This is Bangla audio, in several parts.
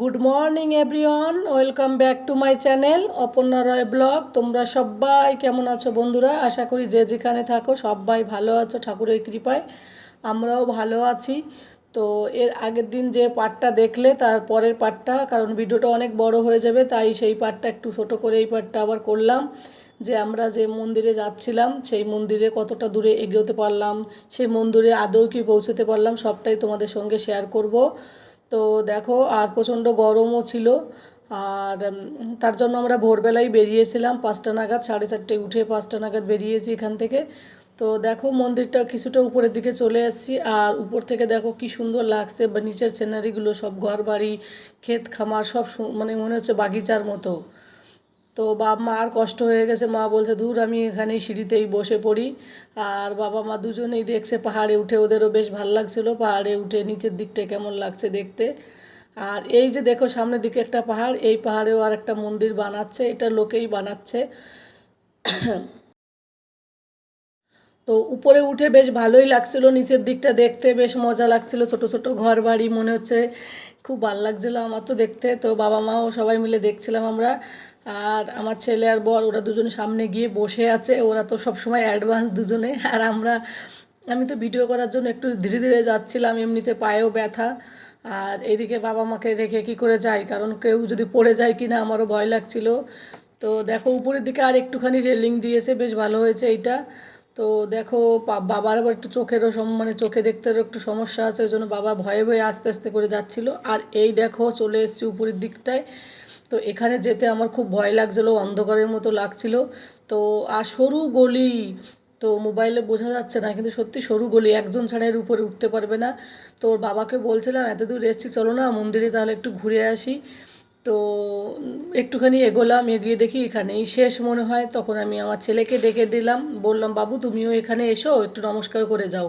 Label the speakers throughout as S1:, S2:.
S1: Good morning everyone welcome back to my channel Aparna Roy blog তোমরা সবাই কেমন আছো বন্ধুরা? আশা করি যে যেখানে থাকো সবাই ভালো আছো, ঠাকুরের কৃপায়। আমরাও ভালো আছি। তো এর আগের দিন যে পার্টটা দেখলে, তার পরের পার্টটা কারণ ভিডিওটা অনেক বড় হয়ে যাবে, তাই সেই পার্টটা একটু ছোটো করে এই পার্টটা আবার করলাম। যে আমরা যে মন্দিরে যাচ্ছিলাম, সেই মন্দিরে কতটা দূরে এগোতে পারলাম, সেই মন্দিরে আদৌ কি পৌঁছতে পারলাম, সবটাই তোমাদের সঙ্গে শেয়ার করব। তো দেখো, আর প্রচণ্ড গরমও ছিল। আর তার জন্য আমরা ভোরবেলায় বেরিয়েছিলাম। পাঁচটা নাগাদ, সাড়ে চারটে উঠে পাঁচটা নাগাদ বেরিয়েছি এখান থেকে। তো দেখো, মন্দিরটা কিছুটা উপরের দিকে চলে আসছি। আর উপর থেকে দেখো কি সুন্দর লাগছে। বা নিচের সিনারিগুলো সব ঘর বাড়ি ক্ষেত খামার, সব মানে মনে হচ্ছে বাগিচার মতো। তো বাবা মা আর কষ্ট হয়ে গেছে। মা বলছে দূর আমি এখানেই সিঁড়িতেই বসে পড়ি। আর বাবা মা দুজনেই দেখছে পাহাড়ে উঠে, ওদেরও বেশ ভালো লাগছিল। পাহাড়ে উঠে নিচের দিকটা কেমন লাগছে দেখতে। আর এই যে দেখো, সামনের দিকে একটা পাহাড়, এই পাহাড়েও আর একটা মন্দির বানাচ্ছে, এটা লোকেই বানাচ্ছে। তো উপরে উঠে বেশ ভালোই লাগছিল, নিচের দিকটা দেখতে বেশ মজা লাগছিল। ছোট ছোট ঘর বাড়ি মনে হচ্ছে, খুব ভালো লাগছিল আমার তো দেখতে। তো বাবা মাও সবাই মিলে দেখছিলাম আমরা। আর আমার ছেলে আর বর, ওরা দুজন সামনে গিয়ে বসে আছে। ওরা তো সবসময় অ্যাডভান্স দুজনে। আর আমরা, আমি তো ভিডিও করার জন্য একটু ধীরে ধীরে যাচ্ছিলাম, এমনিতে পায়েও ব্যথা। আর এদিকে বাবা মাকে রেখে কি করে যাই? কারণ কেউ যদি পড়ে যায় কি না আমারও ভয় লাগছিল। তো দেখো, উপরের দিকে আর একটুখানি রেলিং দিয়েছে, বেশ ভালো হয়েছে এইটা। তো দেখো বাবার আবার একটু চোখেরও সম- মানে চোখে দেখতেও একটু সমস্যা আছে, ওই জন্য বাবা ভয়ে ভয়ে আস্তে আস্তে করে যাচ্ছিল। আর এই দেখো, চলে এসেছি উপরের দিকটায়। তো এখানে যেতে আমার খুব ভয় লাগছিল, অন্ধকারের মতো লাগছিল। তো, আর সরু গলি, তো মোবাইলে বোঝা যাচ্ছে না, কিন্তু সত্যি সরু গলি, একজন ছাড়া এর উপরে উঠতে পারবে না। তো ওর বাবাকে বলছিলাম, এত দূর এসেছি, চলো না মন্দিরে, তাহলে একটু ঘুরে আসি। তো, একটুখানি এগোলাম, এগিয়ে দেখি এখানেই শেষ মনে হয়। তখন আমি আমার ছেলেকে ডেকে দিলাম, বললাম, বাবু, তুমিও এখানে এসো, একটু নমস্কার করে যাও।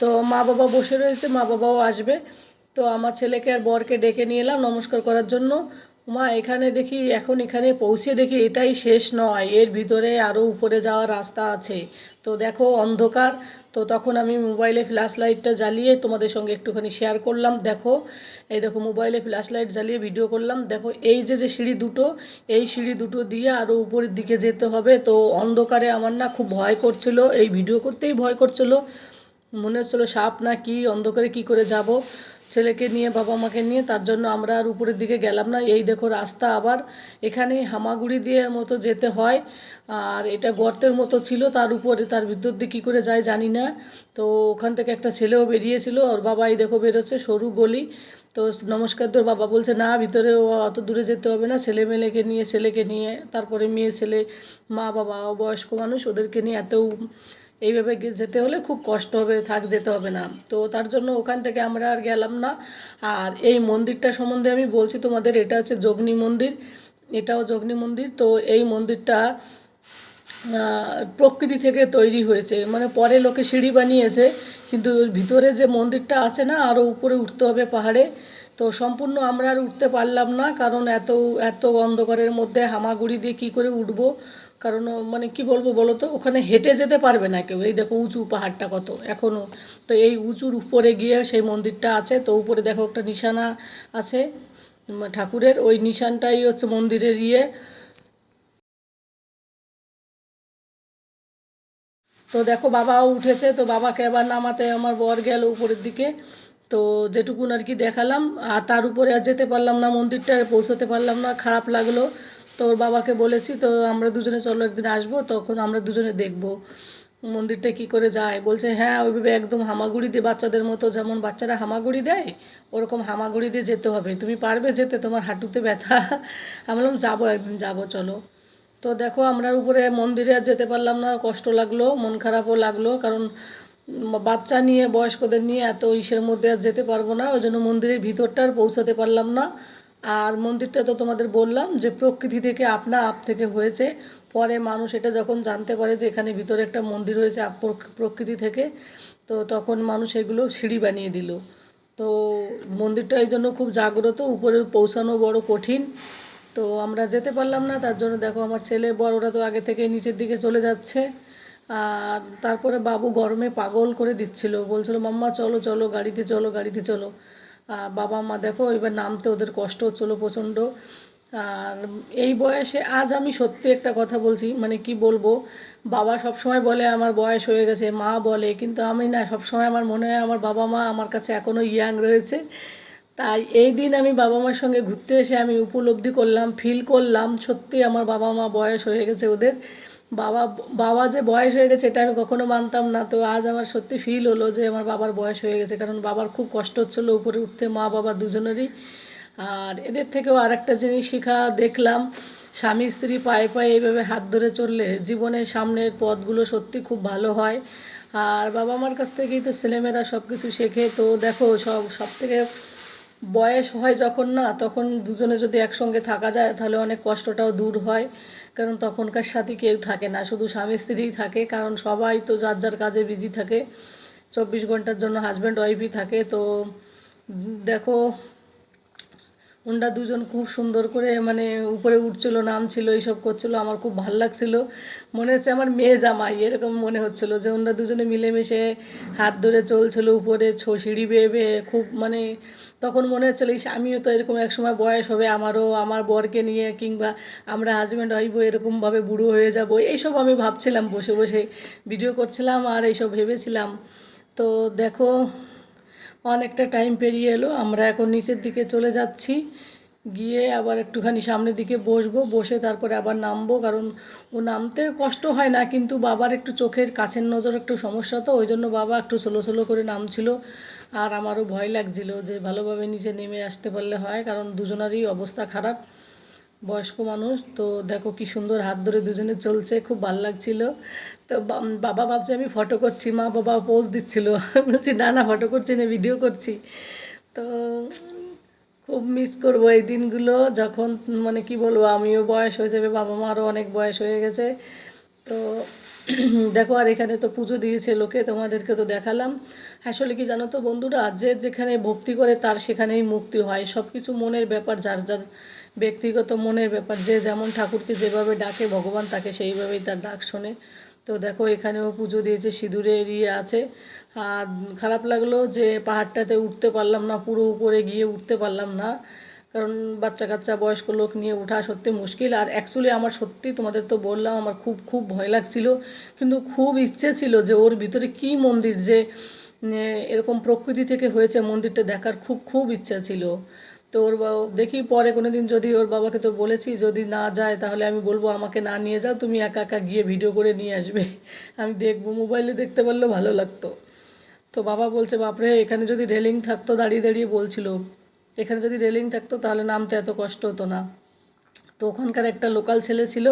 S1: তো মা বাবা বসে রয়েছে, মা বাবাও আসবে। তো আমার ছেলেকে আর বরকে ডেকে নিয়ে এলাম নমস্কার করার জন্য। মা, এখানে দেখি, এখন এখানে পৌঁছে দেখি এটাই শেষ নয়। এর ভিতরে আরও উপরে যাওয়ার রাস্তা আছে। তো দেখো, অন্ধকার। তো তখন আমি মোবাইলে ফ্ল্যাশ লাইটটা জ্বালিয়ে তোমাদের সঙ্গে একটুখানি শেয়ার করলাম। দেখো, এই দেখো, মোবাইলে ফ্ল্যাশ লাইট জ্বালিয়ে ভিডিও করলাম। দেখো, এই যে যে সিঁড়ি দুটো, এই সিঁড়ি দুটো দিয়ে আরও উপরের দিকে যেতে হবে। তো অন্ধকারে আমার না খুব ভয় করছিল। এই ভিডিও করতেই ভয় করছিল। মনে হচ্ছিল, সাপ না কি, অন্ধকারে কি করে যাব? ছেলেকে নিয়ে বাবা মাকে নিয়ে, তার জন্য আমরা আর উপরের দিকে গেলাম না। এই দেখো রাস্তা আবার এখানে হামাগুড়ি দিয়ে মতো যেতে হয়। আর এটা গর্তের মতো ছিল, তার উপরে তার ভিতর দিয়ে কী করে যায় জানি না। তো ওখান থেকে একটা ছেলেও বেরিয়েছিল, ওর বাবা এই দেখো বেরোচ্ছে সরু গলি। তো নমস্কার, তোর বাবা বলছে, না, ভিতরে অত দূরে যেতে হবে না। ছেলে মেলেকে নিয়ে, ছেলেকে নিয়ে, তারপরে মেয়ে, ছেলে, মা, বাবা, বয়স্ক মানুষ, ওদেরকে নিয়ে এত এইভাবে যেতে হলে খুব কষ্ট হবে, থাক যেতে হবে না। তো তার জন্য ওখান থেকে আমরা আর গেলাম না। আর এই মন্দিরটা সম্বন্ধে আমি বলছি তোমাদের, এটা হচ্ছে যোগনী মন্দির, এটাও যোগনী মন্দির। তো এই মন্দিরটা প্রকৃতি থেকে তৈরি হয়েছে। মানে পরে লোকে সিঁড়ি বানিয়েছে, কিন্তু ভিতরে যে মন্দিরটা আছে না আরও উপরে উঠতে হবে পাহাড়ে। তো সম্পূর্ণ আমরা আর উঠতে পারলাম না, কারণ এত এত অন্ধকারের মধ্যে হামাগুড়ি দিয়ে কী করে উঠবো? কারণ মানে কি বলব বলো তো ওখানে হেঁটে যেতে পারবে না কেউ। এই দেখো উঁচু পাহাড়টা কত এখনও তো এই উঁচুর উপরে গিয়ে সেই মন্দিরটা আছে। তো উপরে দেখো একটা নিশানা আছে ঠাকুরের। ওই নিশানটাই হচ্ছে মন্দিরের ইয়ে। তো দেখো বাবাও উঠেছে। তো বাবাকে আবার নামাতে আমার বর গেল উপরের দিকে। তো যেটুকুন আর কি দেখালাম। আর তার উপরে আর যেতে পারলাম না, মন্দিরটায় পৌঁছতে পারলাম না। খারাপ লাগল। তো ওর বাবাকে বলেছি, তো আমরা দুজনে চলো একদিন আসব, তখন আমরা দুজনে দেখব, মন্দিরটা কি করে যায়? বলছে হ্যাঁ ওইভাবে একদম হামাগুড়ি দিয়ে বাচ্চাদের মতো, যেমন বাচ্চারা হামাগুড়ি দেয়, ওরকম হামাগুড়ি দিয়ে যেতে হবে। তুমি পারবে যেতে, তোমার হাঁটুতে ব্যথা। আমি বললাম, যাব একদিন, যাব, চলো। তো দেখো, আমরা উপরে মন্দিরে আর যেতে পারলাম না, কষ্ট লাগল, মন খারাপও লাগল, কারণ বাচ্চা নিয়ে, বয়স্কদের নিয়ে এত ইসের মধ্যে আর যেতে পারব না, ওই জন্য মন্দিরের ভিতরটা আর পৌঁছাতে পারলাম না। আর মন্দিরটা তো তোমাদের বললাম যে প্রকৃতি থেকে আপনা আপ থেকে হয়েছে। পরে মানুষ এটা যখন জানতে পারে যে এখানে ভিতরে একটা মন্দির হয়েছে প্রকৃতি থেকে, তো তখন মানুষ এগুলো সিঁড়ি বানিয়ে দিল। তো মন্দিরটা এই জন্য খুব জাগ্রত, উপরে পৌঁছানো বড় কঠিন। তো আমরা যেতে পারলাম না, তার জন্য দেখো আমার ছেলে, বড়রা তো আগে থেকে নিচের দিকে চলে যাচ্ছে। আর তারপরে বাবু গরমে পাগল করে দিচ্ছিল। বলছিল, মাম্মা, চলো চলো, গাড়িতে চলো গাড়িতে চলো। বাবা মা, দেখো, এবার নামতে ওদের কষ্ট হচ্ছিল প্রচণ্ড। আর এই বয়সে আজ আমি সত্যি একটা কথা বলছি মানে কি বলব, বাবা সব সময় বলে, আমার বয়স হয়ে গেছে। মা বলে, কিন্তু আমি না সব সময় আমার মনে হয় আমার বাবা মা আমার কাছে এখনও ইয়াং রয়েছে। তাই এই দিন আমি বাবা মার সঙ্গে ঘুরতে এসে আমি উপলব্ধি করলাম ফিল করলাম, সত্যি আমার বাবা মা বয়স হয়ে গেছে ওদের। বাবা বাবা যে বয়স হয়ে গেছে এটা আমি কখনো মানতাম না। তো আজ আমার সত্যি ফিল হলো যে আমার বাবার বয়স হয়ে গেছে। কারণ বাবার খুব কষ্ট হচ্ছিল উপরে উঠতে, মা, বাবা দুজনেরই। আর এদের থেকেও আর একটা জিনিস শেখা দেখলাম, স্বামী, স্ত্রী পায়ে পায়ে এইভাবে হাত ধরে চললে জীবনের সামনের পথগুলো সত্যি খুব ভালো হয়। আর বাবা মার কাছ থেকেই তো ছেলেমেয়েরা সব কিছু শেখে। তো দেখো, সব সব থেকে বয়স হয় যখন না, তখন দুজনে যদি একসঙ্গে থাকা যায়, তাহলে অনেক কষ্টটাও দূর হয়। কারণ তখনকার সাথে কেউ থাকে না, শুধু স্বামী স্ত্রীই থাকে, কারণ সবাই তো যার যার কাজে বিজি থাকে। চব্বিশ ঘণ্টার জন্য হাজব্যান্ড ওয়াইফই থাকে, তো দেখো ওনরা দুজন খুব সুন্দর করে মানে উপরে উঠছিল, নামছিল, এইসব করছিল, আমার খুব ভালো লাগছিল। মনে হচ্ছে আমার মেয়ে জামাই, এরকম মনে হচ্ছিল যে ওনরা দুজনে মিলেমিশে হাত ধরে চলছিল উপরে, ছো সিঁড়ি বেয়ে বেয়ে, খুব মানে তখন মনে হচ্ছিল, ইস, আমিও তো এরকম এক সময় বয়স হবে, আমারও, আমার বরকে নিয়ে কিংবা আমরা হাজব্যান্ড হইব এরকমভাবে বুড়ো হয়ে যাব। এইসব আমি ভাবছিলাম, বসে বসে ভিডিও করছিলাম আর এইসব ভেবেছিলাম। তো দেখো অনেকটা টাইম পেরিয়ে এলো। আমরা এখন নিচের দিকে চলে যাচ্ছি। গিয়ে আবার একটুখানি সামনের দিকে বসবো। বসে তারপরে আবার নামবো। কারণ ও নামতে কষ্ট হয় না, কিন্তু বাবার একটু চোখের কাছের নজর একটু সমস্যা তো, ওই জন্য বাবা একটু সোলো সোলো করে নামছিল। আর আমারও ভয় লাগছিল যে ভালোভাবে নিচে নেমে আসতে পারলে হয়, কারণ দুজনারই অবস্থা খারাপ। বয়স্ক মানুষ, তো দেখো কি সুন্দর হাত ধরে দুজনে চলছে, খুব ভালো লাগছিল। তো বাবা ভাবছে আমি ফটো করছি, মা বাবা পোজ দিচ্ছিল। বলছি, না না ফটো করছি না ভিডিও করছি। তো খুব মিস করব এই দিনগুলো, যখন মানে কি বলব, আমিও বয়স হয়ে যাবে, বাবা মারও অনেক বয়স হয়ে গেছে। তো দেখো, আর এখানে তো পুজো দিয়েছে লোকে, তোমাদেরকে তো দেখালাম। আসলে কি জানো তো বন্ধুরা যে যেখানে ভক্তি করে, তার সেখানেই মুক্তি হয়। সব কিছু মনের ব্যাপার, যার যার ব্যক্তিগত মনের ব্যাপার, যে যেমন ঠাকুরকে যেভাবে ডাকে, ভগবান তাকে সেইভাবেই তার ডাক শোনে। তো দেখো, এখানেও পুজো দিয়েছে সিঁদুরের ইয়ে আছে। আর খারাপ লাগল যে পাহাড়টাতে উঠতে পারলাম না, পুরো উপরে গিয়ে উঠতে পারলাম না। কারণ বাচ্চা কাচ্চা বয়স্ক লোক নিয়ে ওঠা সত্যি মুশকিল। আর অ্যাকচুয়ালি আমার সত্যি তোমাদের তো বললাম, আমার খুব খুব ভয় লাগছিল। কিন্তু খুব ইচ্ছে ছিল যে ওর ভিতরে কি মন্দির যে, এরকম প্রকৃতি থেকে হয়েছে মন্দিরটা দেখার খুব খুব ইচ্ছা ছিল। তো ওর দেখি পরে কোনো দিন যদি ওর বাবাকে তো বলেছি, যদি না যায় তাহলে আমি বলব আমাকে না নিয়ে যাও, তুমি একা একা গিয়ে ভিডিও করে নিয়ে আসবে। আমি দেখব মোবাইলে দেখতে পারলে ভালো লাগতো। তো বাবা বলছে, বাপরে, এখানে যদি রেলিং থাকতো, দাঁড়িয়ে দাঁড়িয়ে বলছিল। এখানে যদি রেলিং থাকতো, তাহলে নামতে এত কষ্ট হতো না। তো ওখানকার একটা লোকাল ছেলে ছিল,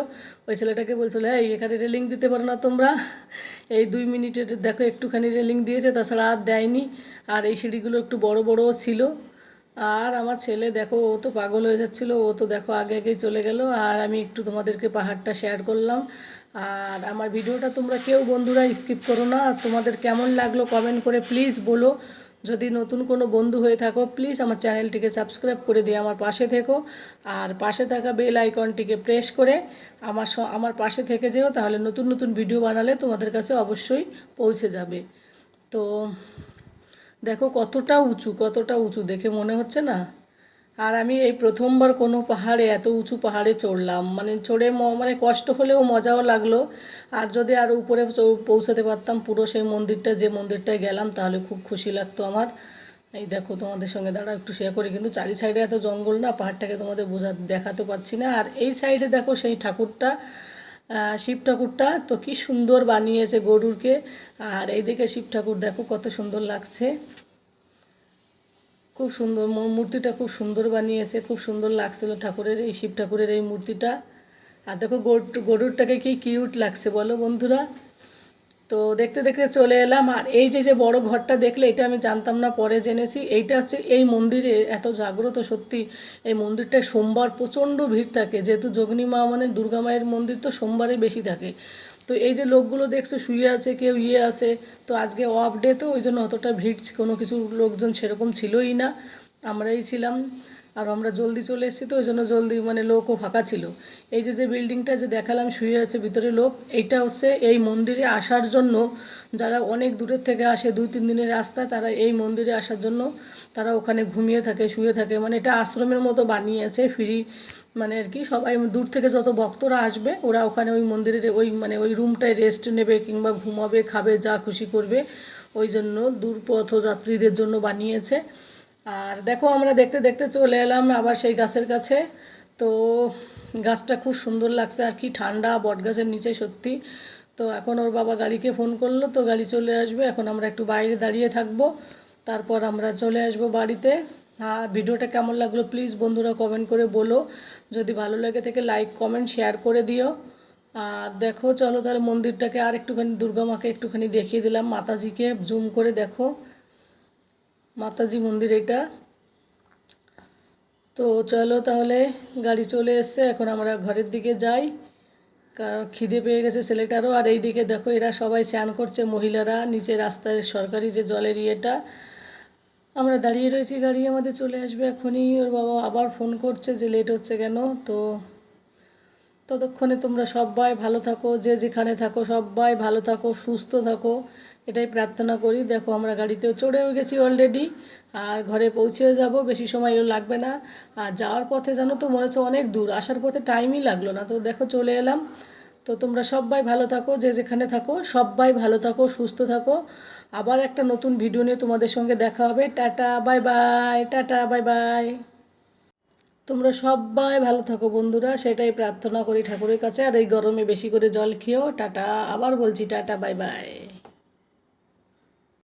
S1: ওই ছেলেটাকে বলছিল, এই, এখানে রেলিং দিতে পারো না তোমরা। এই দুই মিনিটের, দেখো, একটুখানি রেলিং দিয়েছে, তাছাড়া আর দেয়নি। আর এই সিঁড়িগুলো একটু বড় বড়ও ছিল। আর আমার ছেলে, দেখো, ও তো পাগল হয়ে যাচ্ছিল। ও তো দেখো, আগে আগেই চলে গেল। আর আমি একটু তোমাদেরকে পাহাড়টা শেয়ার করলাম। আর আমার ভিডিওটা তোমরা কেউ বন্ধুরা স্কিপ করো না। তোমাদের কেমন লাগল কমেন্ট করে প্লিজ বলো। যদি নতুন কোনো বন্ধু হয়ে থাকো প্লিজ আমার চ্যানেলটিকে সাবস্ক্রাইব করে দিয়ে আমার পাশে থেকো। আর পাশে থাকা বেল আইকনটিকে প্রেস করে আমার আমার পাশে থেকে যেও, তাহলে নতুন নতুন ভিডিও বানালে তোমাদের কাছে অবশ্যই পৌঁছে যাবে। তো দেখো কতটা উঁচু কতটা উঁচু, দেখে মনে হচ্ছে না? আর আমি এই প্রথমবার কোনো পাহাড়ে, এত উঁচু পাহাড়ে চড়লাম। মানে চড়ে মানে কষ্ট হলেও মজাও লাগল। আর যদি আরও উপরে পৌঁছাতে পারতাম পুরো সেই মন্দিরটা, যে মন্দিরটায় গেলাম, তাহলে খুব খুশি লাগতো আমার। এই দেখো তোমাদের সঙ্গে দাঁড়া একটু শেয়ার করি। কিন্তু চারি সাইডে এত জঙ্গল না, পাহাড়টাকে তোমাদের বোঝা, দেখাতে পারছি না। আর এই সাইডে দেখো সেই ঠাকুরটা শিব ঠাকুরটা তো কি সুন্দর বানিয়েছে গরুরকে। আর এইদিকে শিব ঠাকুর দেখো কত সুন্দর লাগছে। খুব সুন্দর মূর্তিটা খুব সুন্দর বানিয়েছে, খুব সুন্দর লাগছিল ঠাকুরের এই শিব ঠাকুরের এই মূর্তিটা। আর দেখো গরু গরুরটাকে কি কিউট লাগছে বলো বন্ধুরা। তো দেখতে দেখতে চলে এলাম। আর এই যে যে বড় ঘরটা দেখলে, এটা আমি জানতাম না, পরে জেনেছি। এইটা হচ্ছে এই মন্দিরে এত জাগ্রত সত্যি, এই মন্দিরটায় সোমবার প্রচণ্ড ভিড় থাকে। যেহেতু যোগিনী মা মানে দুর্গা মায়ের মন্দির তো সোমবারে বেশি থাকে। তো এই যে লোকগুলো দেখছ, শুয়ে আছে, কেউ ইয়ে আছে, তো আজকে অফ ডে তো, ওই জন্য অতটা ভিড় কোনো কিছু লোকজন সেরকম ছিলই না। আমরাই ছিলাম। আর আমরা জলদি চলে এসেছি তো, ওই জন্য জলদি মানে লোকও ফাঁকা ছিল। এই যে যে বিল্ডিংটা যে দেখালাম, শুয়ে আছে ভিতরে লোক, এইটা হচ্ছে এই মন্দিরে আসার জন্য যারা অনেক দূরের থেকে আসে, দুই তিন দিনের রাস্তা, তারা এই মন্দিরে আসার জন্য তারা ওখানে ঘুমিয়ে থাকে, শুয়ে থাকে। মানে এটা আশ্রমের মতো বানিয়েছে, ফ্রি মানে আর কি, সবাই দূর থেকে যত ভক্তরা আসবে, ওরা ওখানে ওই মন্দিরের ওই মানে ওই রুমটায় রেস্ট নেবে কিংবা ঘুমাবে, খাবে, যা খুশি করবে, ওই জন্য দূরপথ যাত্রীদের জন্য বানিয়েছে। আর দেখো, আমরা দেখতে দেখতে চলে এলাম আবার সেই গাছের কাছে। তো গাছটা খুব সুন্দর লাগছে, আর কি ঠান্ডা, বট গাছের নিচে সত্যি। তো এখন ওর বাবা গাড়িকে ফোন করল, তো গাড়ি চলে আসবে। এখন আমরা একটু বাইরে দাঁড়িয়ে থাকব, তারপর আমরা চলে আসব বাড়িতে। আর ভিডিওটা কেমন লাগল প্লিজ বন্ধুরা কমেন্ট করে বলো। যদি ভালো লাগে থেকে লাইক কমেন্ট শেয়ার করে দিও। আর দেখো, চলো তাহলে মন্দিরটাকে আর একটুখানি, দুর্গা মাকে একটুখানি দেখিয়ে দিলাম। মাতাজিকে জুম করে দেখো। মাতাজি মন্দির এটা। তো চলো তাহলে গাড়ি চলে এসছে, এখন আমরা ঘরের দিকে যাই। কারণ খিদে পেয়ে গেছে ছেলেটারও। আর এই দিকে দেখো এরা সবাই চান করছে, মহিলারা নিচে রাস্তায় সরকারি যে জলের ইয়েটা। আমরা দাঁড়িয়ে রয়েছি, গাড়ি আমাদের চলে আসবে এখনই। ওর বাবা আবার ফোন করছে যে লেট হচ্ছে কেন। তো ততক্ষণে তোমরা সবাই ভালো থাকো, যে যেখানে থাকো সবাই ভালো থাকো, সুস্থ থাকো। এটাই প্রার্থনা করি। দেখো, আমরা গাড়িতেও চড়েও গেছি অলরেডি আর ঘরে পৌঁছেও যাব, বেশি সময়ও লাগবে না। আর যাওয়ার পথে জানো তো, মনে হচ্ছে অনেক দূর। আসার পথে টাইমই লাগল না। তো দেখো, চলে এলাম। তো তোমরা সবাই ভালো থাকো, যে যেখানে থাকো, সবাই ভালো থাকো, সুস্থ থাকো। আবার একটা নতুন ভিডিও নিয়ে তোমাদের সঙ্গে দেখা হবে। Tata bye bye tata bye bye তোমরা সবাই ভালো থাকো বন্ধুরা, সেটাই প্রার্থনা করি ঠাকুরের কাছে। আর এই গরমে বেশি করে জল খেয়েও, টাটা, আবার বলছি টাটা বাই বাই